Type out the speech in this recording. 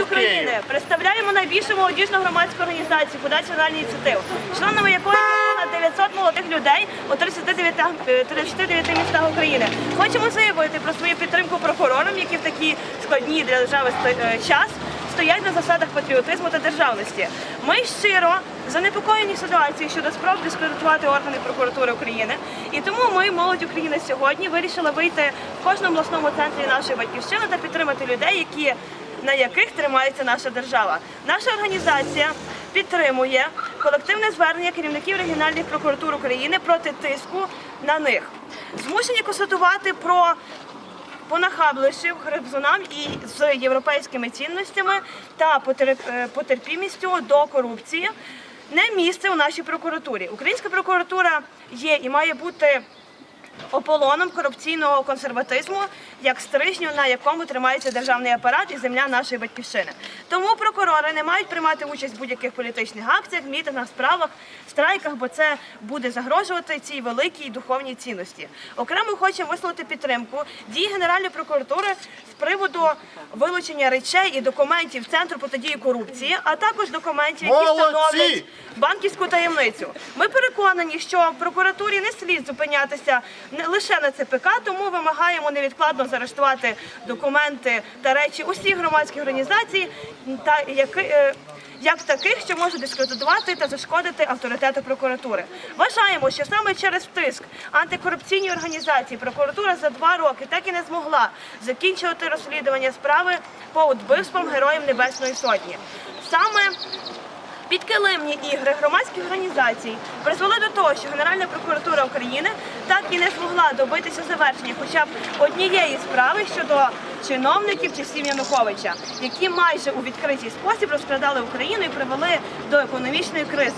України представляємо найбільшу молодіжну громадську організацію «Подача національні ініціативи, членами якої понад 900 молодих людей у 39, е, 39 містах України. Хочемо заявити про свою підтримку прокурорам, які в такі складні для держави е, час стоять на засадах патріотизму та державності. Ми щиро занепокоєні ситуацією щодо спроб дискредитувати органи прокуратури України. І тому ми, молодь України, сьогодні вирішили вийти в кожному обласному центрі нашої батьківщини та підтримати людей, які на яких тримається наша держава. Наша організація підтримує колективне звернення керівників регіональних прокуратур України проти тиску на них. Змушені констатувати про понахабливши грибзунам і з європейськими цінностями та е, потерпімістю до корупції не місце у нашій прокуратурі. Українська прокуратура є і має бути ополоном корупційного консерватизму, як стрижню, на якому тримається державний апарат і земля нашої батьківщини. Тому прокурори не мають приймати участь в будь-яких політичних акціях, мітингах, справах, страйках, бо це буде загрожувати цій великій духовній цінності. Окремо хочемо висловити підтримку дії Генеральної прокуратури з приводу вилучення речей і документів Центру протидії корупції, а також документів, які Молодці! становлять банківську таємницю. Ми переконані, що прокуратурі не слід зупинятися не лише на ЦПК, тому вимагаємо невідкладно заарештувати документи та речі усіх громадських організацій, та які. е, Як таких, що можуть дискредитувати та зашкодити авторитету прокуратури, вважаємо, що саме через тиск антикорупційні організації прокуратура за два роки так і не змогла закінчувати розслідування справи по вбивствам героїв Небесної Сотні. Саме Підкилимні ігри громадських організацій призвели до того, що Генеральна прокуратура України так і не змогла добитися завершення хоча б однієї справи щодо чиновників часів Януковича, які майже у відкритий спосіб розкрадали Україну і привели до економічної кризи.